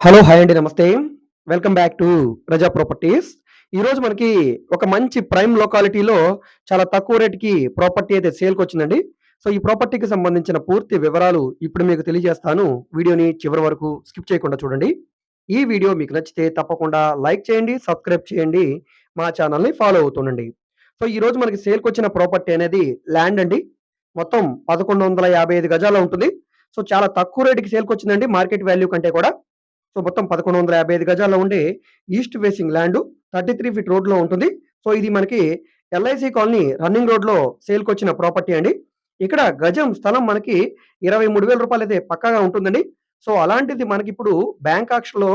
Hello hi అండి నమస్తే. Welcome back to Praja properties. ఈరోజు మనకి ఒక మంచి ప్రైమ్ లొకాలిటీలో చాలా తక్కువ రేటుకి ప్రాపర్టీ అయితే సేల్కి వచ్చిందండి. సో ఈ ప్రాపర్టీకి సంబంధించిన పూర్తి వివరాలు ఇప్పుడు మీకు తెలియజేస్తాను. వీడియోని చివరి వరకు స్కిప్ చేయకుండా చూడండి. ఈ వీడియో మీకు నచ్చితే తప్పకుండా లైక్ చేయండి సబ్స్క్రైబ్ చేయండి మా ఛానల్ని ఫాలో అవుతుండండి. సో ఈరోజు మనకి సేల్కి వచ్చిన ప్రాపర్టీ అనేది ల్యాండ్ అండి. మొత్తం పదకొండు వందల యాభై ఐదు గజాలు ఉంటుంది. సో చాలా తక్కువ రేటుకి సేల్కి వచ్చిందండి మార్కెట్ వాల్యూ కంటే కూడా. సో మొత్తం పదకొండు వందల యాభై ఐదు గజాల్లో ఉండే east facing land thirty three feet రోడ్లో ఉంటుంది. సో ఇది మనకి ఎల్ఐసి కాలనీ రన్నింగ్ రోడ్లో సేల్కి వచ్చిన ప్రాపర్టీ అండి. ఇక్కడ గజం స్థలం మనకి ఇరవై మూడు వేల రూపాయలు అయితే పక్కాగా ఉంటుందండి. సో అలాంటిది మనకి ఇప్పుడు బ్యాంక్ ఆక్షన్లో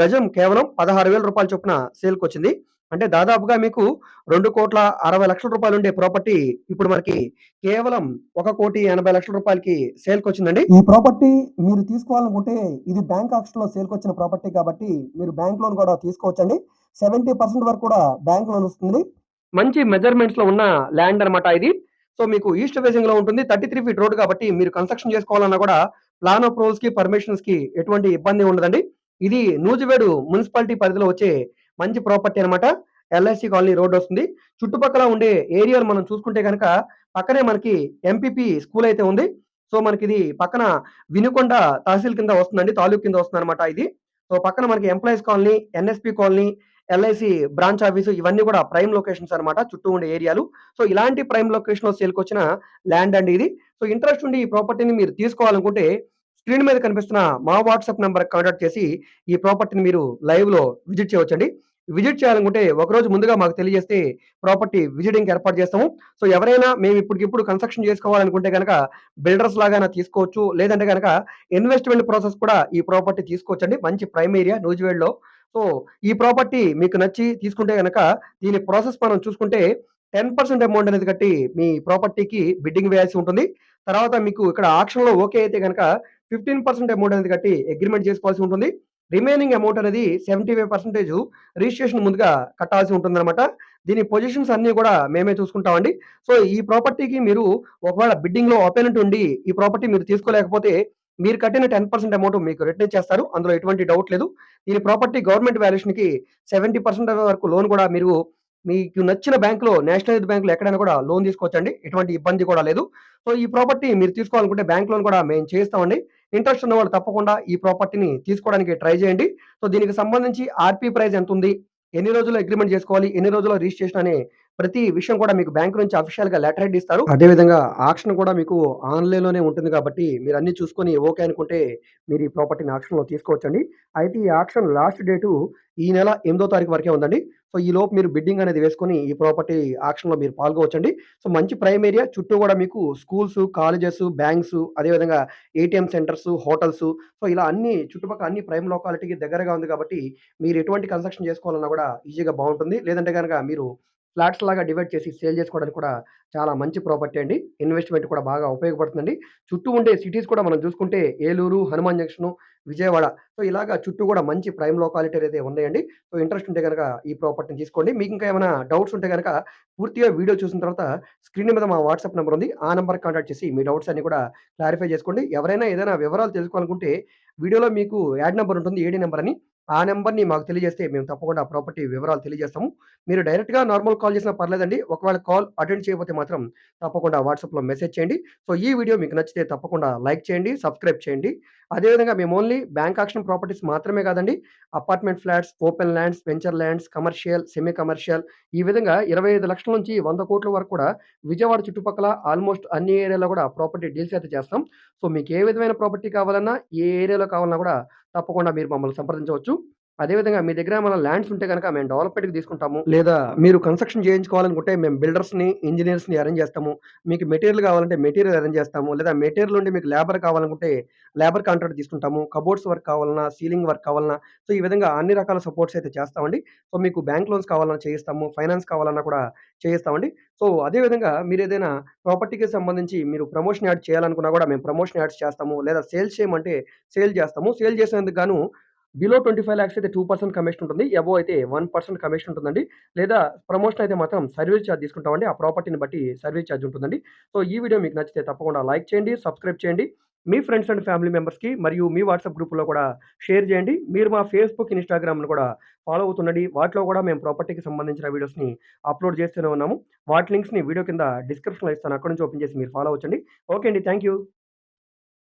గజం కేవలం పదహారు వేల రూపాయల చొప్పున సేల్కి వచ్చింది అంటే దాదాపుగా మీకు రెండు కోట్ల అరవై లక్షల రూపాయలు ఉండే ప్రాపర్టీ ఇప్పుడు మనకి కేవలం ఒక కోటి ఎనభై లక్షల రూపాయలకి సేల్కి వచ్చిందండి. ఈ ప్రాపర్టీ మీరు తీసుకోవాలనుకుంటే ఇది బ్యాంక్ ఆక్షన్లో సేల్కి వచ్చిన ప్రాపర్టీ కాబట్టి మీరు బ్యాంక్ లోన్ కూడా తీసుకోవచ్చండి. సెవెంటీ పర్సెంట్ వరకు కూడా బ్యాంక్ లోన్ వస్తుంది. మంచి మెజర్మెంట్స్లో ఉన్న ల్యాండ్ అన్నమాట ఇది. సో మీకు ఈస్ట్ ఫేసింగ్లో ఉంటుంది. థర్టీ త్రీ ఫీట్ రోడ్ కాబట్టి మీరు కన్స్ట్రక్షన్ చేసుకోవాలన్నా కూడా ప్లాన్ అప్రూవల్స్కి పర్మిషన్స్కి ఎటువంటి ఇబ్బంది ఉండదండి. ఇది నూజివేడు మున్సిపాలిటీ పరిధిలో వచ్చే మంచి ప్రాపర్టీ అన్నమాట. ఎల్ఐసి కాలనీ రోడ్ వస్తుంది. చుట్టుపక్కల ఉండే ఏరియాలు మనం చూసుకుంటే కనుక పక్కనే మనకి ఎంపీపీ స్కూల్ అయితే ఉంది. సో మనకి ఇది పక్కన వినుకొండ తహసీల్ కింద వస్తుందండి. తాలూక్ కింద వస్తుంది అనమాట ఇది. సో పక్కన మనకి employees colony NSP colony LIC branch office ఇవన్నీ కూడా ప్రైమ్ లొకేషన్స్ అనమాట చుట్టూ ఉండే ఏరియాలు. సో ఇలాంటి ప్రైమ్ లొకేషన్లో సేల్కి వచ్చిన ల్యాండ్ అండి ఇది. సో ఇంట్రెస్ట్ ఉండి ఈ ప్రాపర్టీని మీరు తీసుకోవాలనుకుంటే స్క్రీన్ మీద కనిపిస్తున్న మా వాట్సాప్ నెంబర్ కాంటాక్ట్ చేసి ఈ ప్రాపర్టీని మీరు లైవ్లో విజిట్ చేయవచ్చండి. విజిట్ చేయాలనుకుంటే ఒకరోజు ముందుగా మాకు తెలియజేస్తే ప్రాపర్టీ విజిటింగ్ ఏర్పాటు చేస్తాము. సో ఎవరైనా మేము ఇప్పటికిప్పుడు కన్స్ట్రక్షన్ చేసుకోవాలనుకుంటే కనుక బిల్డర్స్ లాగా తీసుకోవచ్చు. లేదంటే కనుక ఇన్వెస్ట్మెంట్ ప్రాసెస్ కూడా ఈ ప్రాపర్టీ తీసుకోవచ్చండి. మంచి ప్రైమ్ ఏరియా నూజివేడ్లో. సో ఈ ప్రాపర్టీ మీకు నచ్చి తీసుకుంటే కనుక దీని ప్రాసెస్ మనం చూసుకుంటే టెన్ పర్సెంట్ అమౌంట్ అనేది కట్టి మీ ప్రాపర్టీకి బిడ్డింగ్ వేయాల్సి ఉంటుంది. తర్వాత మీకు ఇక్కడ ఆక్షన్లో ఓకే అయితే కనుక ఫిఫ్టీన్ పర్సెంట్ అమౌంట్ అనేది కట్టి అగ్రిమెంట్ చేసుకోవాల్సి ఉంటుంది. రిమైనింగ్ అమౌంట్ అనేది సెవెంటీ ఫైవ్ పర్సెంటేజ్ రిజిస్ట్రేషన్ ముందుగా కట్టాల్సి ఉంటుంది అనమాట దీని పొజిషన్స్ అన్ని కూడా మేమే చూసుకుంటామండి. సో ఈ ప్రాపర్టీకి మీరు ఒకవేళ బిడ్డింగ్లో ఓపెనెంట్ ఉండి ఈ ప్రాపర్టీ మీరు తీసుకోలేకపోతే మీరు కట్టిన టెన్ పర్సెంట్ అమౌంట్ మీకు రిటర్న్ చేస్తారు. అందులో ఎటువంటి డౌట్ లేదు. దీని ప్రాపర్టీ గవర్నమెంట్ వాల్యుయేషన్కి సెవెంటీ పర్సెంట్ వరకు లోన్ కూడా మీరు మీకు నచ్చిన బ్యాంకులో నేషనలైజ్ బ్యాంకులో ఎక్కడైనా కూడా లోన్ తీసుకోవచ్చండి. ఎటువంటి ఇబ్బంది కూడా లేదు. సో ఈ ప్రాపర్టీ మీరు తీసుకోవాలనుకుంటే బ్యాంక్ లోన్ కూడా మేము చేస్తామండి ఇంట్రెస్ట్ ఉన్న వాళ్ళు తప్పకుండా ఈ ప్రాపర్టీని తీసుకోవడానికి ట్రై చేయండి. సో దీనికి సంబంధించి ఆర్పీ ప్రైస్ ఎంత ఉంది? ఎన్ని రోజుల్లో అగ్రిమెంట్ చేసుకోవాలి? ఎన్ని రోజుల్లో రిజిస్ట్రేషన్ అనే ప్రతి విషయం కూడా మీకు బ్యాంక్ నుంచి అఫీషియల్గా లెటర్ హెడ్ ఇస్తారు. అదేవిధంగా ఆక్షన్ కూడా మీకు ఆన్లైన్లోనే ఉంటుంది కాబట్టి మీరు అన్ని చూసుకొని ఓకే అనుకుంటే మీరు ఈ ప్రాపర్టీని ఆక్షన్లో తీసుకోవచ్చండి. అయితే ఈ ఆక్షన్ లాస్ట్ డేటు ఈ నెల ఎనిమిదో తారీఖు వరకే ఉందండి. సో ఈ లోపు మీరు బిడ్డింగ్ అనేది వేసుకొని ఈ ప్రాపర్టీ ఆక్షన్లో మీరు పాల్గొవచ్చండి. సో మంచి ప్రైమ్ ఏరియా చుట్టూ కూడా మీకు స్కూల్స్ కాలేజెస్ బ్యాంక్స్ అదేవిధంగా ఏటీఎం సెంటర్స్ హోటల్స్ సో ఇలా అన్ని చుట్టుపక్కల అన్ని ప్రైమ్ లొకాలిటీకి దగ్గరగా ఉంది కాబట్టి మీరు ఎటువంటి కన్స్ట్రక్షన్ చేసుకోవాలన్నా కూడా ఈజీగా బాగుంటుంది. లేదంటే కనుక మీరు ఫ్లాట్స్ లాగా డివైడ్ చేసి సేల్ చేసుకోవడానికి కూడా చాలా మంచి ప్రాపర్టీ అండి. ఇన్వెస్ట్మెంట్ కూడా బాగా ఉపయోగపడుతుందండి. చుట్టూ ఉండే సిటీస్ కూడా మనం చూసుకుంటే ఏలూరు హనుమాన్ జంక్షన్ విజయవాడ. సో ఇలాగా చుట్టూ కూడా మంచి ప్రైమ్ లోకాలిటీ అయితే ఉన్నాయండి. సో ఇంట్రెస్ట్ ఉంటే కనుక ఈ ప్రాపర్టీని తీసుకోండి. మీకు ఇంకా ఏమైనా డౌట్స్ ఉంటే కనుక పూర్తిగా వీడియో చూసిన తర్వాత స్క్రీన్ మీద మా వాట్సాప్ నెంబర్ ఉంది. ఆ నెంబర్ కాంటాక్ట్ చేసి మీ డౌట్స్ అన్ని కూడా క్లారిఫై చేసుకోండి. ఎవరైనా ఏదైనా వివరాలు తెలుసుకోవాలనుకుంటే వీడియోలో మీకు యాడ్ నెంబర్ ఉంటుంది ఏడీ నెంబర్ అని. ఆ నెంబర్‌ని మాకు తెలియజేస్తే మేము తప్పకుండా ప్రాపర్టీ వివరాలు తెలియజేస్తాము. మీరు డైరెక్ట్‌గా నార్మల్ కాల్ చేసినా పర్లేదండి. ఒకవేళ కాల్ అటెండ్ చేయకపోతే మాత్రం తప్పకుండా వాట్సాప్‌లో మెసేజ్ చేయండి. సో ఈ వీడియో మీకు నచ్చితే తప్పకుండా లైక్ చేయండి, సబ్స్క్రైబ్ చేయండి. అదేవిధంగా మేము ఓన్లీ బ్యాంక్ ఆక్షన్ ప్రాపర్టీస్ మాత్రమే కాదండి. Apartment flats, open lands, venture lands, commercial, semi commercial ఈ విధంగా ఇరవై ఐదు లక్షల నుంచి వంద కోట్ల వరకు కూడా విజయవాడ చుట్టుపక్కల ఆల్మోస్ట్ అన్ని ఏరియాలో కూడా ప్రాపర్టీ డీల్స్ అయితే చేస్తాం. సో మీకు ఏ విధమైన ప్రాపర్టీ కావాలన్నా, ఏ ఏరియాలో కావాలన్నా కూడా తప్పకుండా మీరు మమ్మల్ని సంప్రదించవచ్చు. అదేవిధంగా మీ దగ్గర మన ల్యాండ్స్ ఉంటే కనుక మేము డెవలప్‌మెంట్‌కి తీసుకుంటాము. లేదా మీరు కన్స్ట్రక్షన్ చేయించుకోవాలనుకుంటే మేము బిల్డర్స్‌ని, ఇంజనీర్స్ని అరేంజ్ చేస్తాము. మీకు మెటీరియల్ కావాలంటే మెటీరియల్ అరేంజ్ చేస్తాము. లేదా మెటీరియల్ నుండి మీకు లేబర్ కావాలనుకుంటే లేబర్ కాంట్రాక్ట్ తీసుకుంటాము. కబోర్డ్స్ వర్క్ కావాలన్నా, సీలింగ్ వర్క్ కావాలన్నా సో ఈ విధంగా అన్ని రకాల సపోర్ట్స్ అయితే చేస్తామండి. సో మీకు బ్యాంక్ లోన్స్ కావాలన్నా చేయిస్తాము. ఫైనాన్స్ కావాలన్నా కూడా చేయిస్తామండి. సో అదే విధంగా ఏదైనా ప్రాపర్టీకి సంబంధించి మీరు ప్రమోషన్ యాడ్ చేయాలనుకున్నా కూడా మేము ప్రమోషన్ యాడ్స్ చేస్తాము. లేదా సేల్స్ చేయమంటే సేల్ చేస్తాము. సేల్ చేసినందుకు గాను బిలో 25,00,000 అయితే టూ పర్సెంట్ కమిషన్ ఉంటుంది. ఎబో అయితే వన్ పర్సెంట్ కమిషన్ ఉంటుందండి. లేదా ప్రమోషన్ అయితే మాత్రం సర్వీస్ చార్జ్ తీసుకుంటామండి. ఆ ప్రాపర్టీని బట్టి సర్వీస్ ఛార్జ్ ఉంటుందండి. సో ఈ వీడియో మీకు నచ్చితే తప్పకుండా లైక్ చేయండి, సబ్స్క్రైబ్ చేయండి. మీ ఫ్రెండ్స్ అండ్ ఫ్యామిలీ మెంబర్స్‌కి మరియు మీ వాట్సాప్ గ్రూప్‌లో కూడా షేర్ చేయండి. మీరు మా ఫేస్‌బుక్, ఇన్‌స్టాగ్రామ్‌ను కూడా ఫాలో అవుతుండండి. వాటిలో కూడా మేము ప్రాపర్టీకి సంబంధించిన వీడియోస్‌ని అప్‌లోడ్ చేస్తూనే ఉన్నాము. వాటి లింక్స్‌ని వీడియో కింద డిస్క్రిప్షన్‌లో ఇస్తాను. అక్కడ నుంచి ఓపెన్ చేసి మీరు ఫాలో అవ్వచ్చండి. ఓకే అండి. Thank you.